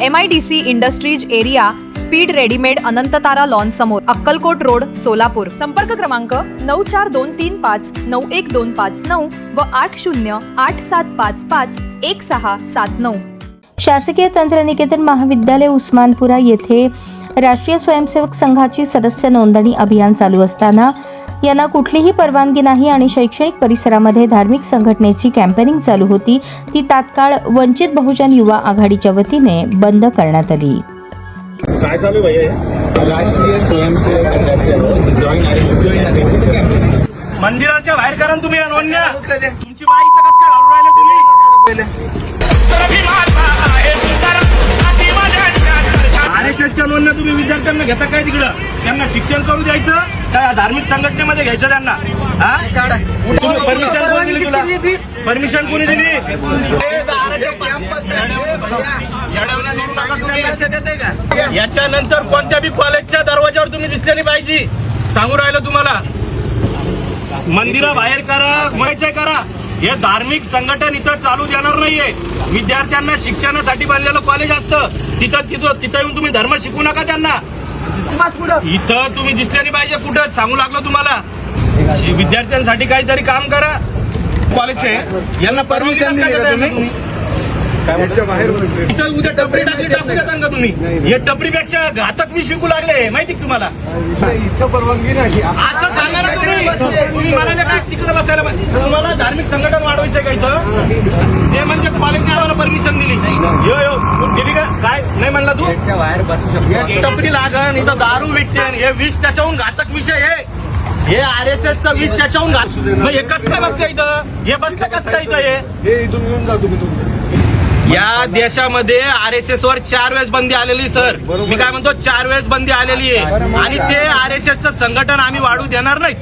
M I D C industries area speed readymade Anantatara lawn समोर Akkalkot road Solapur. संपर्क क्रमांक नऊ चार दोन तीन पाच नऊ एक दोन पाच नऊ व आठ शून्य आठ सात पाच पाच एक सहा सात नऊ. शासकीय तंत्रनिकेतन महाविद्यालय उस्मानपुरा येथे राष्ट्रीय स्वयंसेवक संघाची सदस्य नोंदणी अभियान चालू असताना यांना कुठलीही परवानगी नाही आणि शैक्षणिक परिसरामध्ये धार्मिक संघटनेची कॅम्पेनिंग चालू होती. ती तात्काळ वंचित बहुजन युवा आघाडीच्या वतीने बंद करण्यात आली. काय चालू राष्ट्रीय स्वयंसेवक संघाचे जॉईन मंदिराच्या बाहेर करा ना तुम्ही अनोन्या. तुमची बाई इथं कसं काय राहिले तुम्ही? एसच्या नोंदण्या तुम्ही विद्यार्थ्यांना घेता काय तिकडं? त्यांना शिक्षण करू द्यायचं काय धार्मिक संघटनेमध्ये घ्यायचं त्यांना. परमिशन कोणी दिली तुला? परमिशन कोणी दिली? याच्यानंतर कोणत्या बी कॉलेजच्या दरवाजावर तुम्ही दिसले नाही पाहिजे. सांगू राहिलं तुम्हाला. मंदिरा बाहेर करा म्हणायचंय करा. हे धार्मिक संघटन इथं चालू देणार नाहीये. विद्यार्थ्यांना शिक्षणासाठी बनलेलं कॉलेज असतं. तिथं तिथं तिथं येऊन तुम्ही धर्म शिकू नका त्यांना. इथं तुम्ही दिसले नाही पाहिजे कुठं? सांगू लागलो तुम्हाला. विद्यार्थ्यांसाठी काहीतरी काम करा. कॉलेजचे यांना परमिशन दिली इथं उद्या टपरी टाकली टाकू देता का तुम्ही. हे टपरीपेक्षा घातक मी शिकू लागले माहिती तुम्हाला? असं सांगा ना तुम्ही तुम्ही म्हणाले काय तिकडे बसायला पाहिजे तुम्हाला धार्मिक संघटन वाढवायचं का इथं ते म्हणजे कॉलेजने आम्हाला परमिशन दिली. यो यो तू दिली का? काय? नाही म्हणला तू? बाहेर बसू शकतो. टपरी लागन इथं दारू विकते हे विष त्याच्याहून घातक विषय हे हे आर एस एसचा विष त्याच्याहून घात मग हे कसं काय बसलं इथं? हे बसलं कसं काय इथं हे? या देशामध्ये आर एस एस वर चार वेळेस बंदी आलेली सर. मी काय म्हणतो चार वेळेस बंदी आलेली आहे. आणि ते आर एस एसचं संघटन आम्ही वाढू देणार नाही